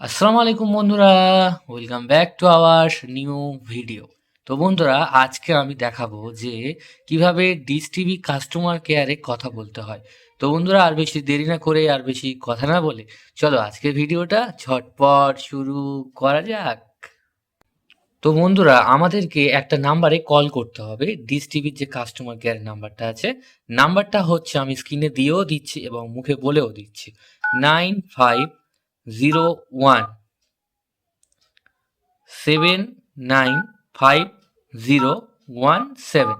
আসসালামু আলাইকুম বন্ধুরা welcome back to our new video তো বন্ধুরা, আজকে আমি দেখাবো যে কীভাবে ডিস টিভি কাস্টমার কেয়ারে কথা বলতে হয়। তো বন্ধুরা, আর বেশি দেরি না করে, আর বেশি কথা না বলে, চলো আজকের ভিডিওটা ঝটপট শুরু করা যাক। তো বন্ধুরা, আমাদেরকে একটা নাম্বারে কল করতে হবে। ডিস টিভির যে কাস্টমার কেয়ার নাম্বারটা আছে নাম্বারটা হচ্ছে আমি স্ক্রিনে দিয়েও দিচ্ছি এবং মুখে বলেও দিচ্ছি। Nine five zero one seven nine five zero one seven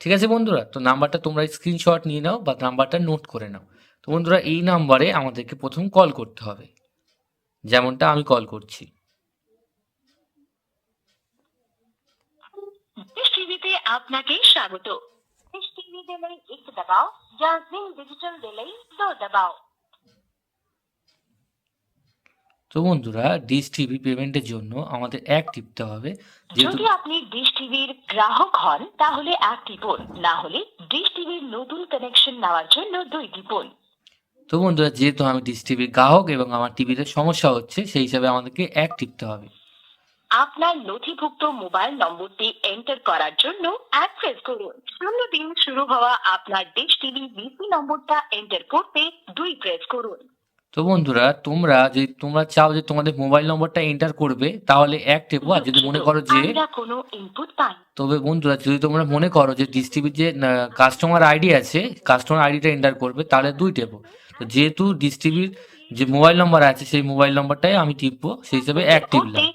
ঠিক আছে বন্ধুরা, তো নাম্বারটা তোমরা স্ক্রিনশট নিয়ে নাও বা নাম্বারটা নোট করে নাও। তো বন্ধুরা, এই নাম্বারে আমাদেরকে প্রথম কল করতে হবে। যেমনটা আমি কল করছি। আপনাকে স্বাগত। ডিজিটাল দিলেই দো দাবাও। তো বন্ধুরা ডিস টিভি পেমেন্টের জন্য আমাদের এক টিপতে হবে। যেহেতু যদি আপনি ডিশ টিভির গ্রাহক হন তাহলে এক টিপুন না হলে ডিশ টিভির নতুন কানেকশন নেওয়ার জন্য দুই টিপুন তো বন্ধুরা যেহেতু আমি ডিস টিভির গ্রাহক এবং আমার টিভিতে সমস্যা হচ্ছে সেই হিসাবে আমাদেরকে এক টিপতে হবে। আপনার নথিভুক্ত মোবাইল নম্বরটি এন্টার করার জন্য এক প্রেস করুন। সামনে দিন শুরু হওয়া আপনার ডিশ টিভি বিসি নম্বরটা এন্টার করতে দুই প্রেস করুন। তো বন্ধুরা তোমরা যদি তোমরা চাও যে তোমাদের মোবাইল নম্বরটা এন্টার করবে তাহলে এক টেপো আর যদি মনে করো যে আমরা কোনো ইনপুট পাই তবে বন্ধুরা যদি তোমরা মনে করো যে ডিস টিভির যে কাস্টমার আইডি আছে কাস্টমার আইডিটা এন্টার করবে তাহলে দুই টেপো তো যেহেতু ডিস টিভির যে মোবাইল নম্বর আছে সেই মোবাইল নম্বরটাই আমি টিপবো সেই হিসাবে এক টিপলাম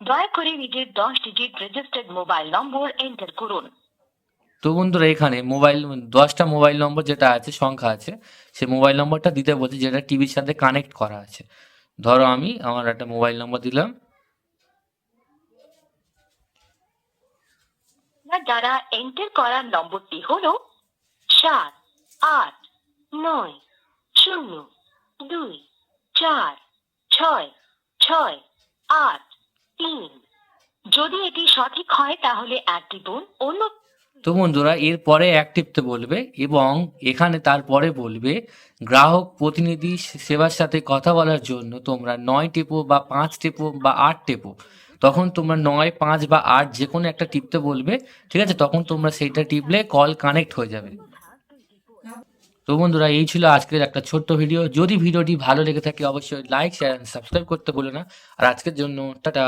দয়া করে নিজের দশ digit registered mobile number enter করুন। তো বন্ধুরা এখানে মোবাইল, দশটা মোবাইল নম্বর যেটা আছে, সংখ্যা আছে, সেই মোবাইল নম্বরটা দিতে বলছে যেটা টিভির সাথে কানেক্ট করা আছে। ধরো আমি আমার একটা মোবাইল নম্বর দিলাম। দ্বারা এন্টার করা নম্বরটি হলো সাত আট, নয়, শূন্য, দুই, চার, ছয় ছয়, আট, তিন। যদি এটি সঠিক হয় তাহলে এক টিপুন অন্য তো বন্ধুরা এরপরে এক টিপতে বলবে এবং এখানে তারপরে বলবে, গ্রাহক প্রতিনিধি সেবার সাথে কথা বলার জন্য তোমরা নয় টেপো বা পাঁচ টেপো বা আট টেপো। তখন তোমরা নয়, পাঁচ বা আট যে কোনো একটা টিপতে বলবে, ঠিক আছে? তখন তোমরা সেইটা টিপলে কল কানেক্ট হয়ে যাবে। তো বন্ধুরা, এই ছিল আজকের একটা ছোট্ট ভিডিও যদি ভিডিওটি ভালো লেগে থাকে, অবশ্যই লাইক শেয়ার সাবস্ক্রাইব করতে ভুলো না। আর আজকের জন্য, টাটা!